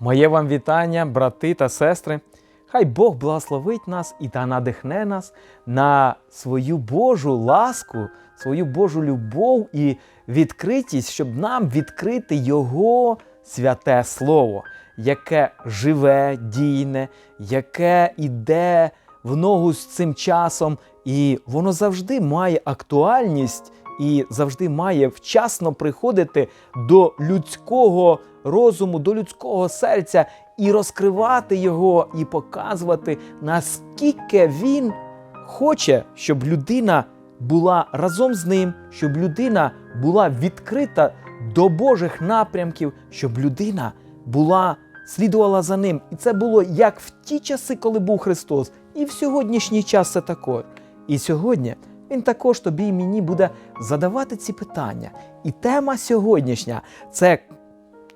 Моє вам вітання, брати та сестри. Хай Бог благословить нас і та надихне нас на свою Божу ласку, свою Божу любов і відкритість, щоб нам відкрити Його святе Слово, яке живе, дійне, яке іде в ногу з цим часом, і воно завжди має актуальність і завжди має вчасно приходити до людського розуму, до людського серця і розкривати його, і показувати, наскільки він хоче, щоб людина була разом з ним, щоб людина була відкрита до Божих напрямків, щоб людина була слідувала за ним. І це було як в ті часи, коли був Христос, і в сьогоднішній час це також. І сьогодні він також тобі і мені буде задавати ці питання. І тема сьогоднішня це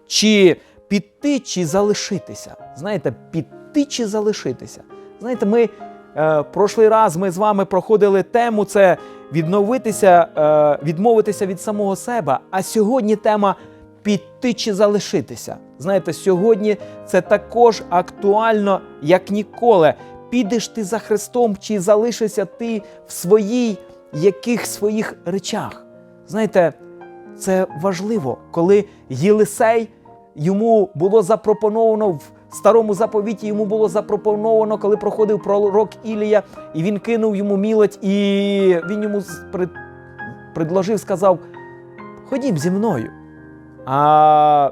чи піти, чи залишитися. Знаєте, піти чи залишитися. Знаєте, ми е, прошлий раз ми з вами проходили тему це відновитися, е, відмовитися від самого себе. А сьогодні тема піти чи залишитися. Знаєте, сьогодні це також актуально, як ніколи. Підеш ти за Христом, чи залишишся ти в своїй яких своїх речах. Знаєте, це важливо, коли Єлисей йому було запропоновано в старому заповіті, йому було запропоновано, коли проходив пророк Ілія, і він кинув йому мілоть, і він йому предложив, сказав: Ходім зі мною. А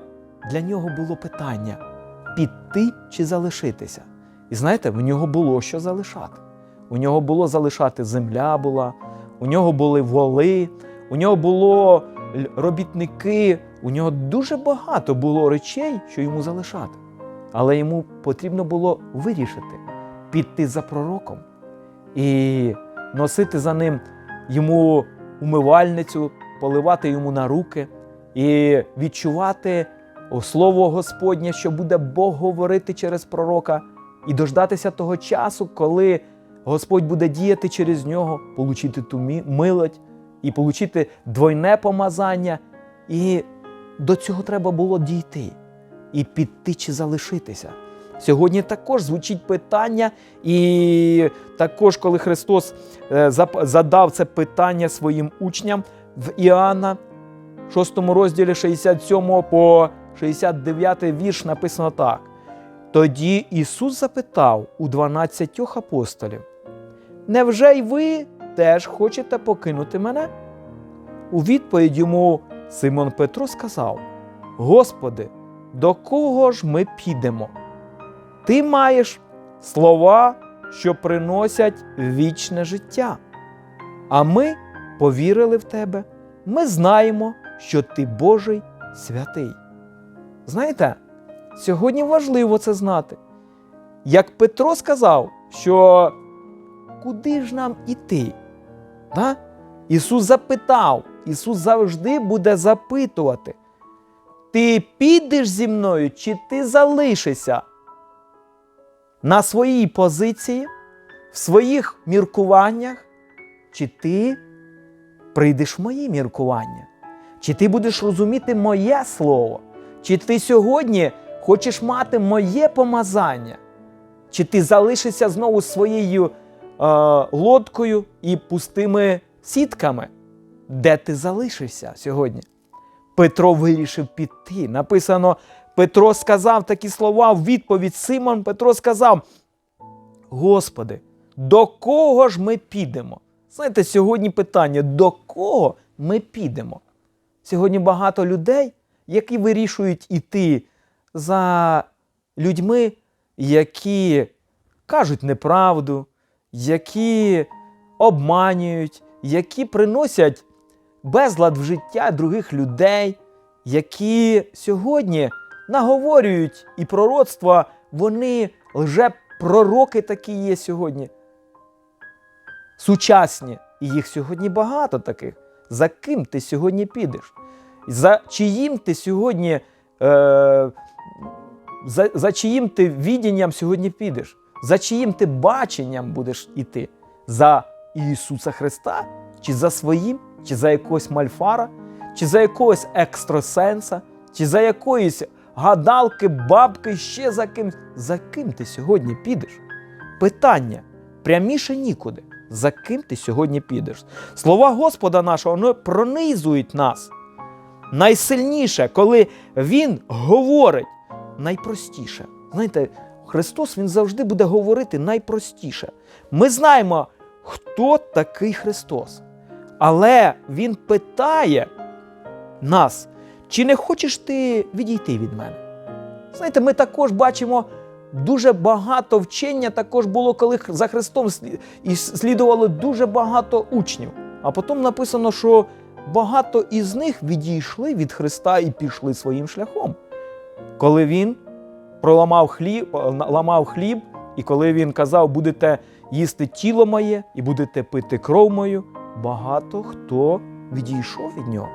для нього було питання: піти чи залишитися. І знаєте, в нього було що залишати. У нього було залишати земля була, у нього були воли, у нього було робітники, у нього дуже багато було речей, що йому залишати. Але йому потрібно було вирішити піти за пророком і носити за ним йому умивальницю, поливати йому на руки і відчувати слово Господнє, що буде Бог говорити через пророка, і дождатися того часу, коли Господь буде діяти через нього, получити ту милость і получити двойне помазання. І до цього треба було дійти і піти чи залишитися. Сьогодні також звучить питання, і також, коли Христос е, задав це питання своїм учням в Іоанна, 6 розділі 67 по 69 вірш написано так. Тоді Ісус запитав у 12 апостолів: Невже й ви теж хочете покинути мене? У відповідь йому Симон Петро сказав: Господи, до кого ж ми підемо? Ти маєш слова, що приносять вічне життя. А ми повірили в тебе, ми знаємо, що ти Божий святий. Знаєте, сьогодні важливо це знати. Як Петро сказав, що куди ж нам іти? Да? Ісус запитав, Ісус завжди буде запитувати: Ти підеш зі мною, чи ти залишишся на своїй позиції, в своїх міркуваннях, чи ти прийдеш в мої міркування? Чи ти будеш розуміти моє слово? Чи ти сьогодні хочеш мати моє помазання? Чи ти залишишся знову своєю лодкою і пустими сітками? Де ти залишишся сьогодні? Петро вирішив піти. Написано, Петро сказав такі слова в відповідь. Симон Петро сказав: Господи, до кого ж ми підемо? Знаєте, сьогодні питання: до кого ми підемо? Сьогодні багато людей, які вирішують іти за людьми, які кажуть неправду, які обманюють, які приносять безлад в життя других людей, які сьогодні наговорюють і пророцтва, вони лже пророки такі є сьогодні. Сучасні, і їх сьогодні багато таких. За ким ти сьогодні підеш? За чиїм ти сьогодні, е, за, за чиїм ти відінням сьогодні підеш? За чиїм ти баченням будеш іти? За Ісуса Христа? Чи за своїм, чи за якогось мальфара, чи за якогось екстрасенса, чи за якоїсь гадалки, бабки, ще за ким. За ким ти сьогодні підеш? Питання пряміше нікуди. За ким ти сьогодні підеш? Слова Господа нашого вони пронизують нас. Найсильніше, коли Він говорить найпростіше. Знаєте, Христос Він завжди буде говорити найпростіше. Ми знаємо, хто такий Христос. Але Він питає нас, чи не хочеш ти відійти від мене? Знаєте, ми також бачимо дуже багато вчення, також було, коли за Христом і слідувало дуже багато учнів. А потім написано, що багато із них відійшли від Христа і пішли своїм шляхом. Коли він проламав хліб, ламав хліб, і коли він казав, будете їсти тіло моє і будете пити кров мою, багато хто відійшов від нього.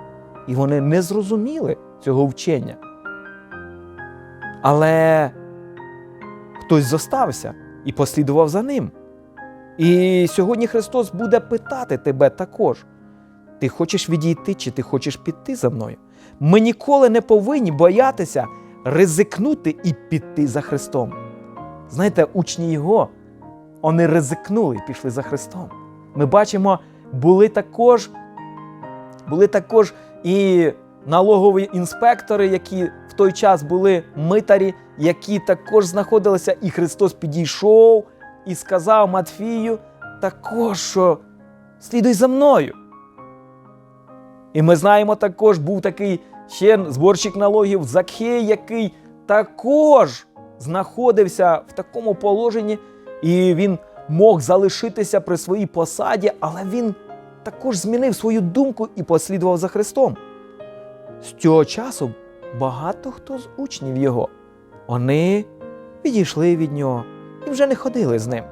І вони не зрозуміли цього вчення. Але хтось зостався і послідував за ним. І сьогодні Христос буде питати тебе також: ти хочеш відійти, чи ти хочеш піти за мною? Ми ніколи не повинні боятися ризикнути і піти за Христом. Знаєте, учні Його, вони ризикнули і пішли за Христом. Ми бачимо, були також, були також і налогові інспектори, які в той час були митарі, які також знаходилися, і Христос підійшов і сказав Матфію також, що слідуй за мною. І ми знаємо також, був такий ще зборщик налогів Закхей, який також знаходився в такому положенні, і він мог залишитися при своїй посаді, але він також змінив свою думку і послідував за Христом. З цього часу багато хто з учнів його, вони відійшли від нього і вже не ходили з ним.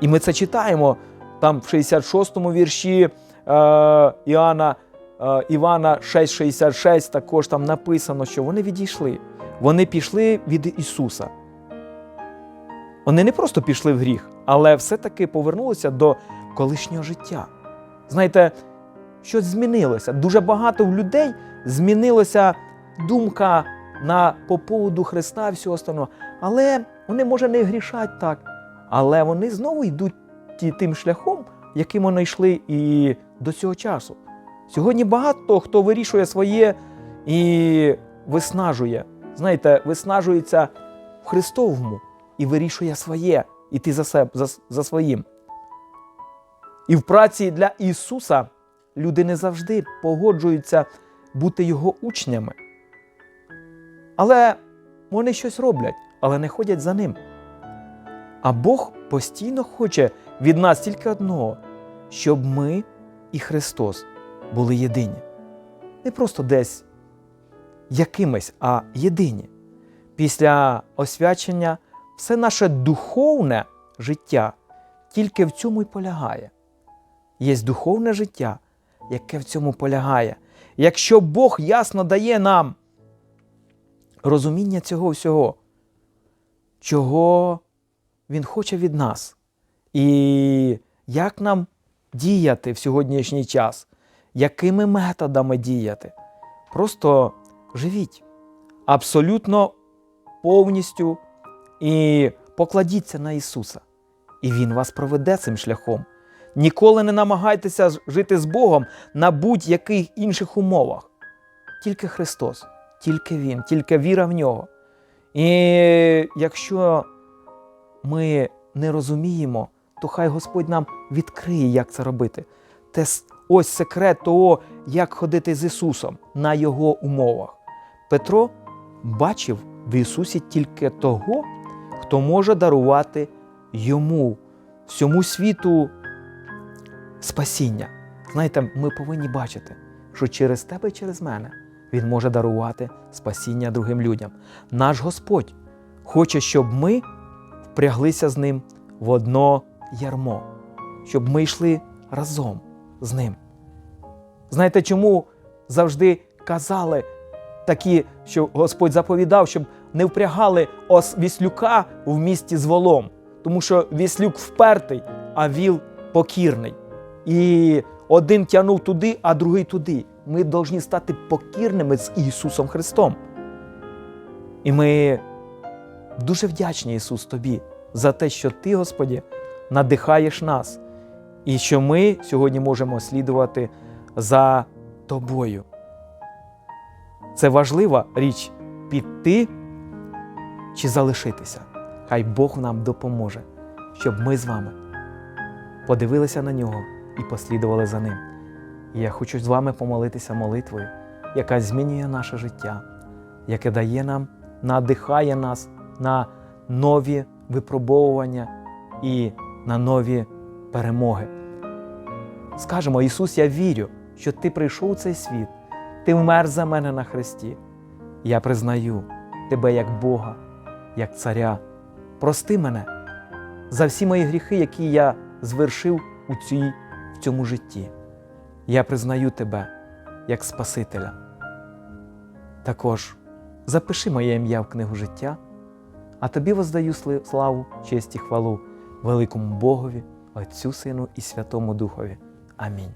І ми це читаємо там в 66-му вірші е, Іоанна, Івана 6,66 також там написано, що вони відійшли. Вони пішли від Ісуса. Вони не просто пішли в гріх, але все-таки повернулися до колишнього життя. Знаєте, щось змінилося. Дуже багато в людей змінилася думка на по поводу Христа і всього остального. Але вони, може, не грішать так. Але вони знову йдуть тим шляхом, яким вони йшли і до цього часу. Сьогодні багато хто вирішує своє і виснажує. Знаєте, виснажується в Христовому і вирішує своє, іти за, себе, за, за своїм. І в праці для Ісуса люди не завжди погоджуються бути Його учнями. Але вони щось роблять, але не ходять за ним. А Бог постійно хоче від нас тільки одного, щоб ми і Христос були єдині. Не просто десь якимись, а єдині. Після освячення все наше духовне життя тільки в цьому й полягає. Є духовне життя, яке в цьому полягає. Якщо Бог ясно дає нам розуміння цього всього, чого Він хоче від нас, і як нам діяти в сьогоднішній час, якими методами діяти, просто живіть абсолютно повністю і покладіться на Ісуса, і Він вас проведе цим шляхом. Ніколи не намагайтеся жити з Богом на будь-яких інших умовах. Тільки Христос, тільки Він, тільки віра в нього. І якщо ми не розуміємо, то хай Господь нам відкриє, як це робити. Те ось секрет того, як ходити з Ісусом на Його умовах. Петро бачив в Ісусі тільки того, хто може дарувати йому, всьому світу спасіння. Знаєте, ми повинні бачити, що через тебе і через мене Він може дарувати спасіння другим людям. Наш Господь хоче, щоб ми впряглися з ним в одно ярмо, щоб ми йшли разом з ним. Знаєте, чому завжди казали такі, що Господь заповідав, щоб не впрягали ос віслюка в місті з волом, тому що віслюк впертий, а віл покірний. І один тягнув туди, а другий туди. Ми повинні стати покірними з Ісусом Христом. І ми дуже вдячні, Ісус, Тобі за те, що Ти, Господі, надихаєш нас, і що ми сьогодні можемо слідувати за Тобою. Це важлива річ піти чи залишитися. Хай Бог нам допоможе, щоб ми з вами подивилися на нього і послідували за ним. І я хочу з вами помолитися молитвою, яка змінює наше життя, яке дає нам, надихає нас на нові випробовування і на нові перемоги. Скажемо, Ісус, я вірю, що Ти прийшов у цей світ, Ти вмер за мене на хресті. Я признаю Тебе як Бога, як Царя. Прости мене за всі мої гріхи, які я звершив у цій, в цьому житті. Я признаю Тебе як Спасителя. Також запиши моє ім'я в книгу життя, а тобі воздаю славу, честь і хвалу великому Богові, Отцю Сину і Святому Духові. Амінь.